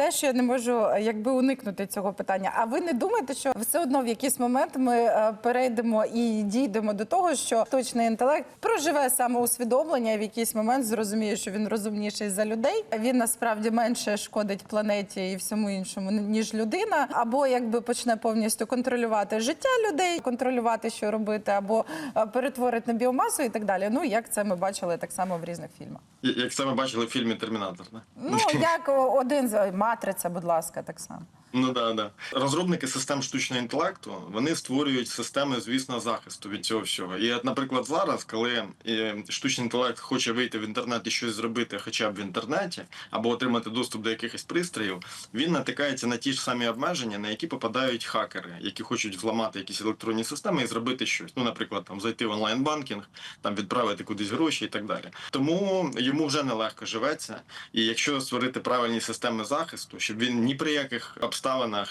Те, що я не можу е, якби уникнути цього питання. А ви не думаєте, що все одно в якийсь момент ми е, перейдемо і дійдемо до того, що штучний інтелект проживе самоусвідомлення і в якийсь момент зрозуміє, що він розумніший за людей. Він насправді менше шкодить планеті і всьому іншому ніж людина, або якби почне повністю контролювати життя людей, контролювати, що робити, або е, перетворить на біомасу і так далі. Ну як це ми бачили так само в різних фільмах. Як це ми бачили в фільмі Термінатор. Да? Ну як один з матриця, будь ласка, так само. Ну да, да. Розробники систем штучного інтелекту вони створюють системи, звісно, захисту від цього всього. І, от, наприклад, зараз, коли е, штучний інтелект хоче вийти в інтернет і щось зробити, хоча б в інтернеті, або отримати доступ до якихось пристроїв, він натикається на ті ж самі обмеження, на які попадають хакери, які хочуть зламати якісь електронні системи і зробити щось. Ну, наприклад, там зайти в онлайн-банкінг, там відправити кудись гроші і так далі. Тому йому вже нелегко живеться. І якщо створити правильні системи захисту, щоб він ні при яких обставинах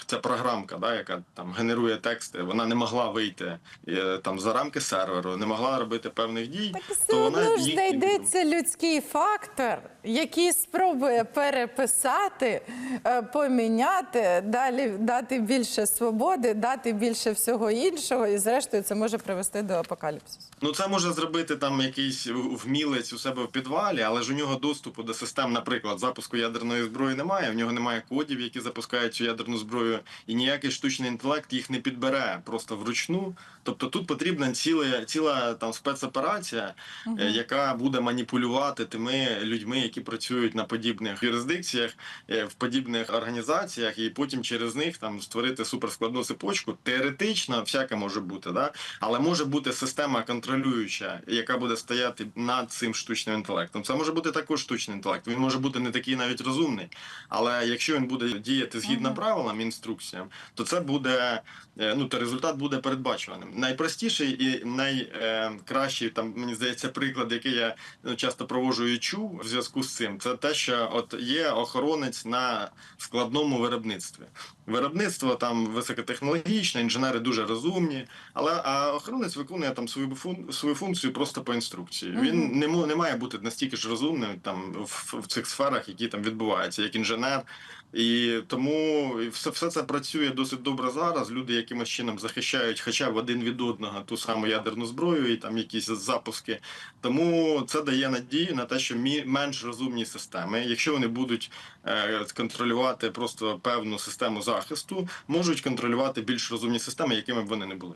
ця програмка, да, яка там генерує тексти, вона не могла вийти е, там за рамки серверу, не могла робити певних дій, Так все то вона ж знайдеться людський фактор, який спробує переписати, е, поміняти, далі дати більше свободи, дати більше всього іншого, і зрештою це може привести до апокаліпсису. Ну, це може зробити там якийсь вмілець у себе в підвалі, але ж у нього доступу до систем, наприклад, запуску ядерної зброї немає. В нього немає кодів, які запускають цю ядерну зброю, і ніякий штучний інтелект їх не підбере просто вручну. Тобто тут потрібна ціла, ціла там спецоперація, е, яка буде маніпулювати тими людьми, які працюють на подібних юрисдикціях, е, в подібних організаціях, і потім через них там створити суперскладну цепочку. Теоретично всяке може бути, да? але може бути система контролююча, яка буде стояти над цим штучним інтелектом. Це може бути також штучний інтелект. Він може бути не такий навіть розумний, але якщо він буде діяти згідно правилам, інструкціям, то це буде е, ну то результат буде передбачуваним. Найпростіший і найкращий там мені здається приклад, який я ну, часто проводжу і чув в зв'язку з цим, це те, що от є охоронець на складному виробництві. Виробництво там високотехнологічне, інженери дуже розумні, але а охоронець виконує там свою фун, свою функцію просто по інструкції. Він не не має бути настільки ж розумним там в, в цих сферах, які там відбуваються, як інженер. І тому все, все це працює досить добре зараз. Люди якимось чином захищають, хоча б один від одного ту саму ядерну зброю і там якісь запуски. Тому це дає надію на те, що мі- менш розумні системи, якщо вони будуть е, контролювати просто певну систему захисту, можуть контролювати більш розумні системи, якими б вони не були.